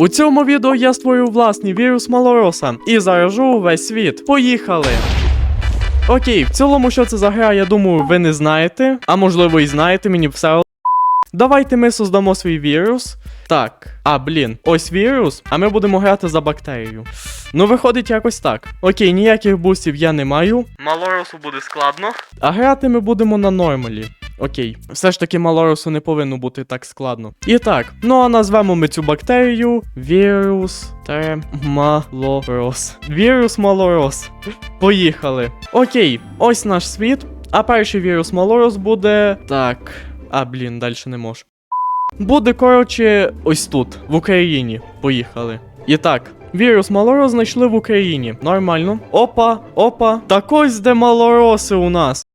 У цьому відео я створю власний вірус Малороса і заражу увесь світ. Поїхали! Окей, в цілому, що це за гра, я думаю, ви не знаєте, а можливо і знаєте, мені все. одно. Давайте ми создамо свій вірус. Так, а блін, ось вірус, а ми будемо грати за бактерію. Ну, виходить якось так. Окей, ніяких бустів я не маю. Малоросу буде складно. А грати ми будемо на нормалі. Окей, все ж таки малоросу не повинно бути так складно. І так, ну а назвемо ми цю бактерію вірус малорос. Вірус малорос. Поїхали. Окей, ось наш світ. А перший вірус малорос буде. Так. А, блін, далі не можу. Буде, коротше, ось тут, в Україні. Поїхали. І так, вірус малорос знайшли в Україні. Нормально. Опа, опа. Так ось де малороси у нас.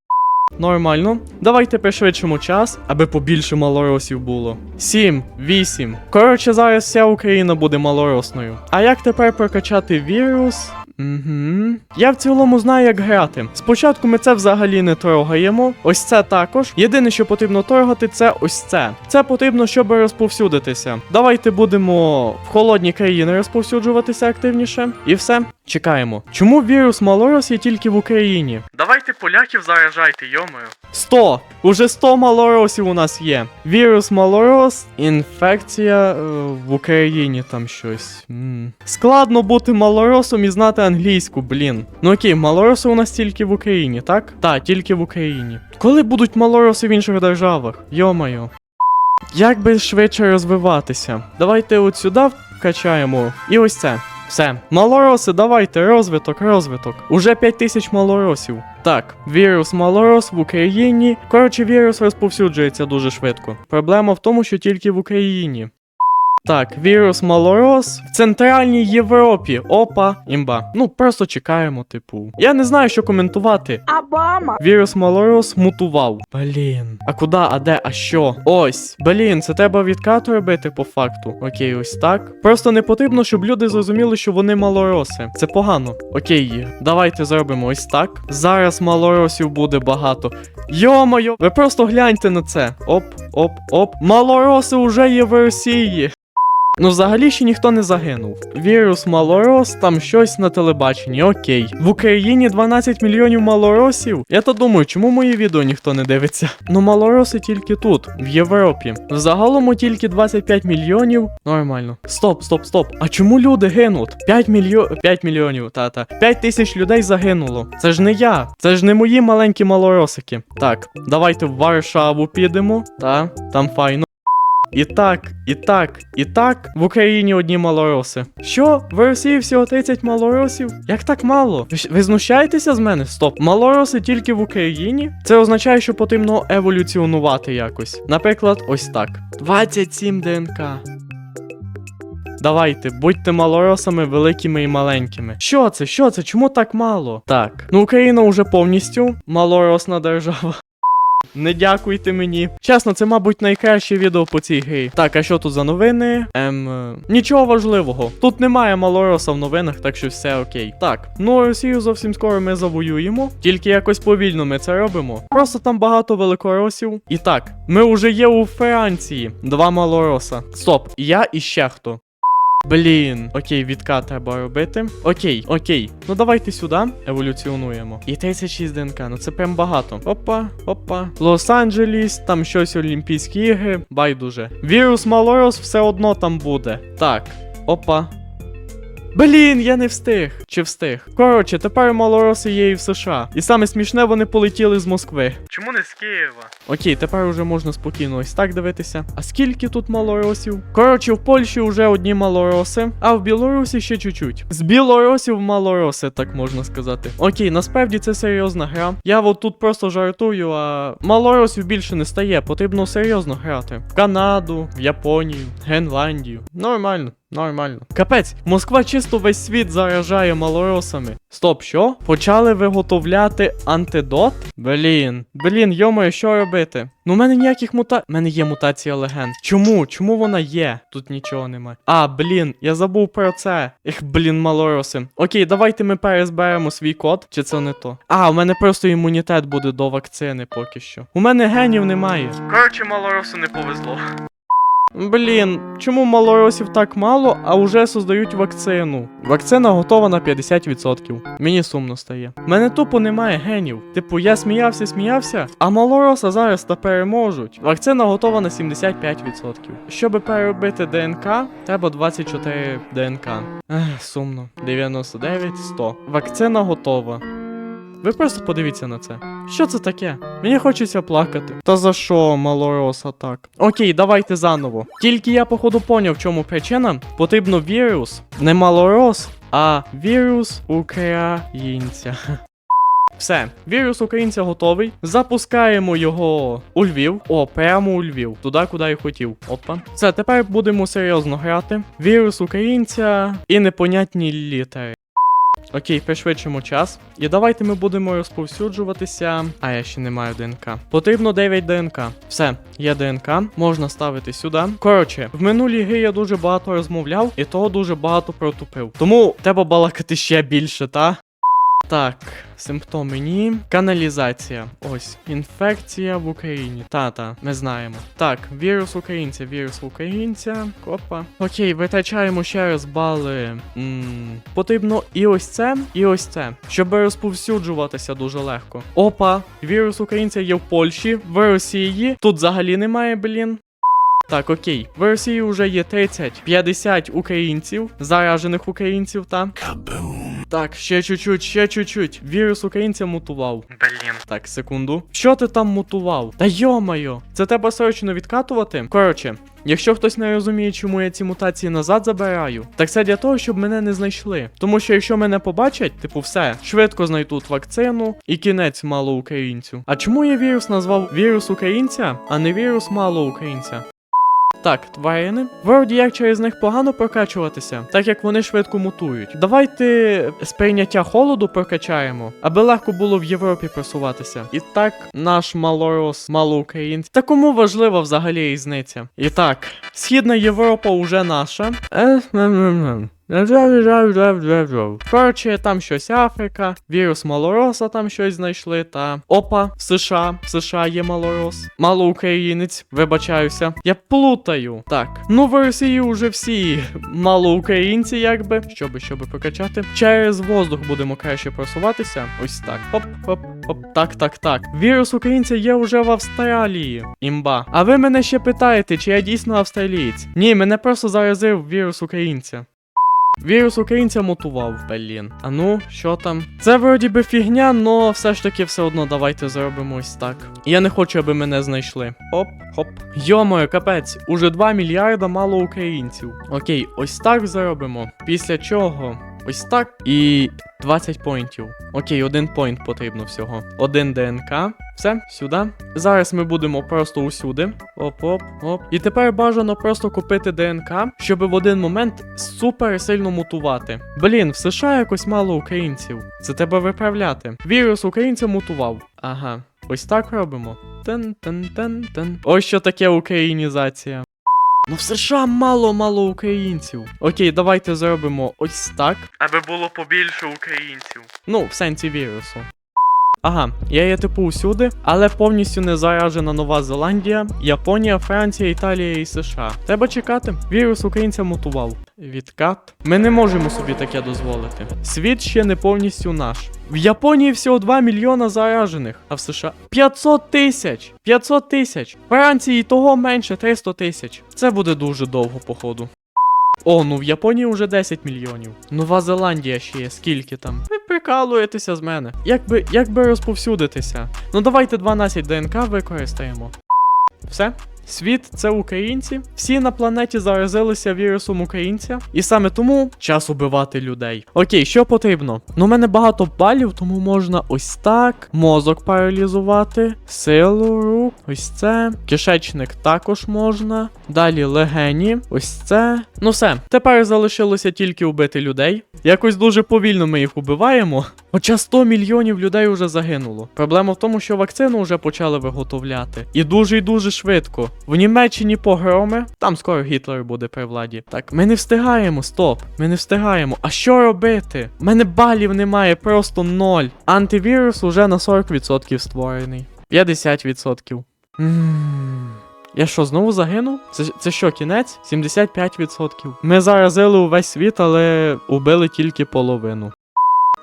Нормально. Давайте пришвидшимо час, аби побільше малоросів було. Сім, вісім. Коротше, зараз вся Україна буде малоросною. А як тепер прокачати вірус? Угу. Я в цілому знаю, як грати. Спочатку ми це взагалі не трогаємо. Ось це також. Єдине, що потрібно торгати, це ось це. Це потрібно, щоб розповсюдитися. Давайте будемо в холодні країни розповсюджуватися активніше. І все. Чекаємо. Чому вірус Малорос є тільки в Україні? Давайте поляків заражайте, йомою. 100! Уже 100 малоросів у нас є. Вірус Малорос, інфекція е, в Україні там щось. М. Складно бути малоросом і знати англійську, блін. Ну окей, малороси у нас тільки в Україні, так? Так, тільки в Україні. Коли будуть малороси в інших державах? Йомайо. Як би швидше розвиватися? Давайте от сюди вкачаємо. І ось це. Все. Малороси, давайте, розвиток, розвиток. Уже 5000 малоросів. Так, вірус малорос в Україні. Коротше, вірус розповсюджується дуже швидко. Проблема в тому, що тільки в Україні. Так, вірус малорос в Центральній Європі. Опа, імба. Ну, просто чекаємо, типу. Я не знаю, що коментувати. Обама. Вірус Малорос мутував. Блін. А куди, а де, а що? Ось. Блін, це треба відкату робити по факту. Окей, ось так. Просто не потрібно, щоб люди зрозуміли, що вони малороси. Це погано. Окей, давайте зробимо ось так. Зараз малоросів буде багато. Йо-моє, ви просто гляньте на це. Оп, оп, оп. Малороси вже є в Росії. Ну, взагалі ще ніхто не загинув. Вірус малорос, там щось на телебаченні, окей. В Україні 12 мільйонів малоросів. Я то думаю, чому мої відео ніхто не дивиться? Ну, малороси тільки тут, в Європі. Взагалом тільки 25 мільйонів. Нормально. Стоп, стоп, стоп. А чому люди гинуть? 5 мільйо... 5 мільйонів, та-та. 5 тисяч людей загинуло. Це ж не я. Це ж не мої маленькі малоросики. Так, давайте в Варшаву підемо. Та, там файно. І так, і так, і так в Україні одні малороси. Що? В Росії всього 30 малоросів? Як так мало? Ви, ви знущаєтеся з мене? Стоп, малороси тільки в Україні? Це означає, що потрібно еволюціонувати якось. Наприклад, ось так: 27 ДНК. Давайте, будьте малоросами великими і маленькими. Що це? Що це? Чому так мало? Так, ну Україна вже повністю малоросна держава. Не дякуйте мені. Чесно, це, мабуть, найкраще відео по цій грі. Так, а що тут за новини? Ем. е, Нічого важливого. Тут немає малороса в новинах, так що все окей. Так, ну Росію зовсім скоро ми завоюємо. Тільки якось повільно ми це робимо. Просто там багато великоросів. І так, ми вже є у Франції. Два малороса. Стоп, я і ще хто. Блін, окей, відкат треба робити. Окей, окей. Ну давайте сюди еволюціонуємо. І 36 ДНК, ну це прям багато. Опа, опа. Лос-Анджелес, там щось Олімпійські ігри. Байдуже. Вірус Малорос все одно там буде. Так, опа. Блін, я не встиг. Чи встиг? Коротше, тепер малороси є і в США. І саме смішне, вони полетіли з Москви. Чому не з Києва? Окей, тепер уже можна спокійно ось так дивитися. А скільки тут малоросів? Коротше, в Польщі вже одні малороси, а в Білорусі ще чуть-чуть. З білоросів малороси, так можна сказати. Окей, насправді це серйозна гра. Я от тут просто жартую, а малоросів більше не стає. Потрібно серйозно грати. В Канаду, в Японію, Гренландію. Нормально. Нормально. Капець, Москва чисто весь світ заражає малоросами. Стоп, що? Почали виготовляти антидот? Блін, блін, йомою, що робити? Ну, у мене ніяких мута... У мене є мутація легенд. Чому? Чому вона є? Тут нічого немає. А, блін, я забув про це. Ех, блін, малороси. Окей, давайте ми перезберемо свій код. Чи це не то? А, у мене просто імунітет буде до вакцини поки що. У мене генів немає. Коротше, малоросу не повезло. Блін, чому малоросів так мало, а вже создають вакцину? Вакцина готова на 50%. Мені сумно стає. Мене тупо немає генів. Типу, я сміявся, сміявся, а малороса зараз та переможуть. Вакцина готова на 75%. Щоб переробити ДНК, треба 24 ДНК. Ех, сумно. 99, 100. Вакцина готова. Ви просто подивіться на це. Що це таке? Мені хочеться плакати. Та за що, малороса так? Окей, давайте заново. Тільки я, походу, поняв, в чому причина. Потрібно вірус, не малорос, а вірус українця. Все, вірус українця готовий. Запускаємо його у Львів. О, прямо у Львів. Туди, куди я хотів. Опа. Все, тепер будемо серйозно грати. Вірус українця і непонятні літери. Окей, пришвидшимо час. І давайте ми будемо розповсюджуватися. А я ще не маю ДНК. Потрібно 9 ДНК. Все, є ДНК, можна ставити сюди. Коротше, в минулій грі я дуже багато розмовляв і того дуже багато протупив. Тому треба балакати ще більше, та? Так, симптоми ні. Каналізація. Ось. Інфекція в Україні. Та-та, ми знаємо. Так, вірус українця, вірус українця. Копа. Окей, витрачаємо ще раз бали. м потрібно і ось це, і ось це. Щоб розповсюджуватися дуже легко. Опа, вірус українця є в Польщі, в Росії. Тут взагалі немає, блін. Так, окей. В Росії вже є 30-50 українців, заражених українців, та. Так, ще чуть-чуть, ще чуть-чуть. Вірус українця мутував. Блін. Так, секунду. Що ти там мутував? Та йомайо, це треба срочно відкатувати. Коротше, якщо хтось не розуміє, чому я ці мутації назад забираю, так це для того, щоб мене не знайшли. Тому що якщо мене побачать, типу, все, швидко знайдуть вакцину і кінець мало українцю. А чому я вірус назвав вірус українця, а не вірус мало українця? Так, тварини. Вроді як через них погано прокачуватися, так як вони швидко мутують. Давайте сприйняття холоду прокачаємо, аби легко було в Європі просуватися. І так, наш малорос, малоукраїнець. Та кому важлива взагалі різниця? І так, Східна Європа уже наша. Е. Коротше, там щось Африка, вірус малороса там щось знайшли, та опа, в США, в США є малорос. Малоукраїнець, вибачаюся. Я плутаю. Так, ну в Росії вже всі малоукраїнці, якби. Щоби, щоби прокачати. Через воздух будемо краще просуватися. Ось так. Хоп, хоп, хоп. Так, так, так. Вірус українця є вже в Австралії. Імба. А ви мене ще питаєте, чи я дійсно австралієць? Ні, мене просто заразив вірус українця. Вірус українця мутував, блін. А ну, що там? Це вроді би фігня, но все ж таки все одно давайте зробимо ось так. Я не хочу, аби мене знайшли. Оп, хоп. Йомою, капець, уже 2 мільярда мало українців. Окей, ось так зробимо. Після чого? Ось так і 20 поінтів. Окей, один поінт потрібно всього. Один ДНК. Все, сюди. Зараз ми будемо просто усюди. Оп-оп, оп. І тепер бажано просто купити ДНК, щоб в один момент супер сильно мутувати. Блін, в США якось мало українців. Це треба виправляти. Вірус українця мутував. Ага. Ось так робимо. Тен-тен-тен-тен. Ось що таке українізація. Ну в США мало-мало українців. Окей, давайте зробимо ось так. Аби було побільше українців. Ну, в сенсі вірусу. Ага, я є типу усюди, але повністю не заражена Нова Зеландія, Японія, Франція, Італія і США. Треба чекати. Вірус українця мутував. Відкат. Ми не можемо собі таке дозволити. Світ ще не повністю наш. В Японії всього 2 мільйона заражених, а в США 500 тисяч. 500 тисяч. Франції того менше 300 тисяч. Це буде дуже довго, походу. О, ну в Японії вже 10 мільйонів. Нова Зеландія ще є, скільки там? Ви прикалуєтеся з мене. Як би, як би розповсюдитися? Ну давайте 12 ДНК використаємо. Все? Світ це українці. Всі на планеті заразилися вірусом українця, і саме тому час убивати людей. Окей, що потрібно? Ну, у мене багато балів, тому можна ось так. Мозок паралізувати, силу рук, ось це. Кишечник також можна. Далі легені, ось це. Ну все, тепер залишилося тільки вбити людей. Якось дуже повільно ми їх убиваємо. Хоча 100 мільйонів людей вже загинуло. Проблема в тому, що вакцину вже почали виготовляти. І дуже і дуже швидко. В Німеччині погроми, там скоро Гітлер буде при владі. Так, ми не встигаємо, стоп, ми не встигаємо. А що робити? У мене балів немає, просто ноль. Антивірус уже на 40% створений. 50%. Ммм. Я що, знову загинув? Це це що, кінець? 75%. Ми заразили увесь світ, але убили тільки половину.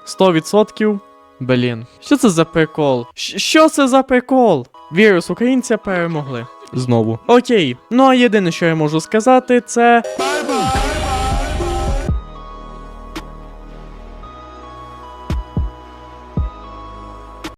100%? Блін. Що це за прикол? Щ що це за прикол? Вірус українця перемогли знову. Окей, ну а єдине, що я можу сказати, це. Bye -bye.